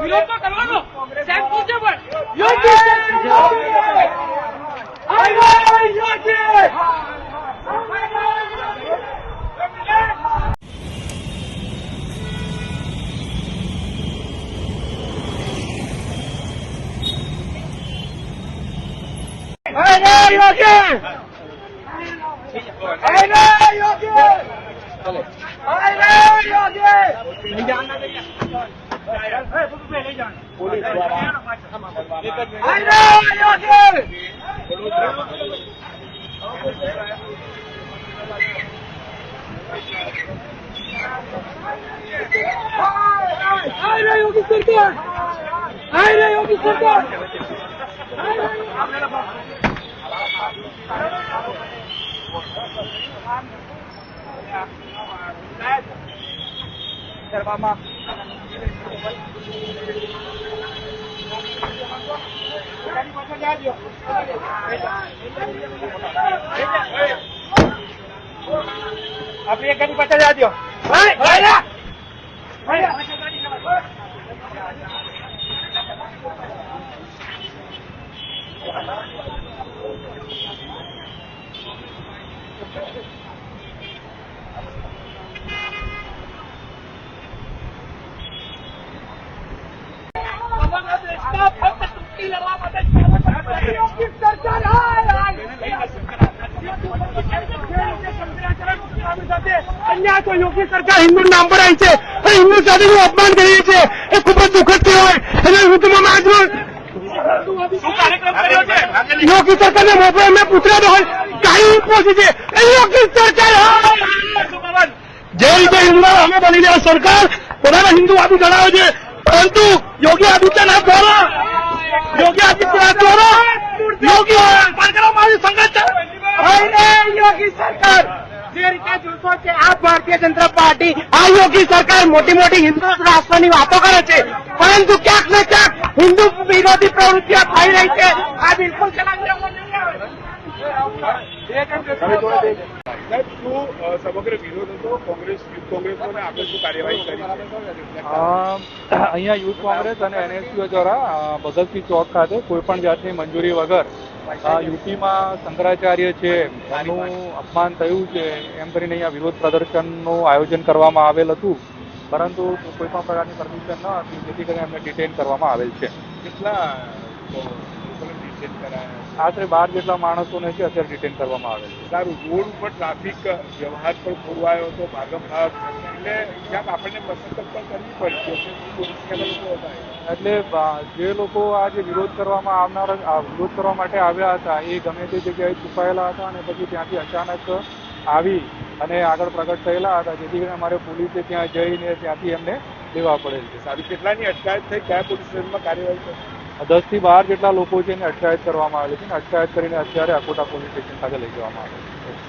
વિરોધ તો કરવાનો. સાહેબ પૂછે પણ. યોગી યોગી અરે યોગી અરે યોગી અરે યોગી અરે યોગી અરે યોગી સરકાર અરે યોગી સરકાર આપણી એક ગાડી પાછળ જાજો યોગી અન્યાય તો યોગી સરકાર હિન્દુ નામ પર આવી છે અને હિન્દુ સાથેનું અપમાન કરીએ છે એ ખૂબ જ દુઃખદ કહેવાય અને વિરુદ્ધમાં છે યોગી સરકારને મોકલો એમને પૂછ્યા હોય કાંઈ પહોંચી છે એ યોગી સરકાર જે રીતે હિન્દુ અમે બની રહ્યા સરકાર પોતાના હિન્દુવાદી જણાવે છે પરંતુ યોગી આદિત્યનાથ દ્વારા યોગી આદિત્યનાથ દ્વારા યોગી પાર કરવામાં આવ્યું સંઘર્ષ છે અરે યોગી સરકાર. જે રીતે જોશો કે આ ભારતીય જનતા પાર્ટી આ યોગી સરકાર મોટી મોટી હિન્દુ રાષ્ટ્રની વાતો કરે છે. પરંતુ ક્યાંક ને ક્યાંક હિન્દુ વિરોધી પ્રવૃત્તિઓ થઈ રહી છે. આ બિલકુલ ચલાવી રહ્યો નથી. સાહેબ શું અ, સમગ્ર વિરોધ હતો? કોંગ્રેસ યુથ કોંગ્રેસોને આગળ શું કાર્યવાહી કરી છે? અહીંયા યુથ કોંગ્રેસ અને એનએસયુ દ્વારા ભગતસિંહ ચોક ખાતે કોઈ પણ જાતની મંજૂરી વગર યુપીમાં શંકરાચાર્ય છે એમનું અપમાન થયું છે, એમ કરીને અહીંયા વિરોધ પ્રદર્શનનું આયોજન કરવામાં આવેલ હતું. પરંતુ કોઈ પણ પ્રકારની પરમિશન ન હતી, જેથી કરીને એમને ડિટેન કરવામાં આવેલ છે. કેટલા ડિટેન કરાયા આશરે બાર જેટલા માણસોને છે અત્યારે ડિટેન કરવામાં આવે છે. સારું રોડ ઉપર ટ્રાફિક વ્યવહાર પણ ખોરવાયો હતો ભાગમ ભાગ. એટલે ક્યાંક આપણને મશક્કત પણ કરવી હતા એ. એટલે જે લોકો આજે વિરોધ કરવામાં આવનાર વિરોધ કરવા માટે આવ્યા હતા એ ગમે તે જગ્યાએ છુપાયેલા હતા અને પછી ત્યાંથી અચાનક આવી અને આગળ પ્રગટ થયેલા હતા. જેથી કરીને અમારે પોલીસે ત્યાં જઈને ત્યાંથી એમને લેવા પડેલ છે. સારું કેટલાની અટકાયત થઈ? કયા પોલીસ સ્ટેશનમાં કાર્યવાહી કરી? દસથી બાર જેટલા લોકો છે એને અટકાયત કરવામાં આવેલી છે અને અટકાયત કરીને અત્યારે અકોટા પોલીસ સ્ટેશન ખાતે લઈ જવામાં આવે છે.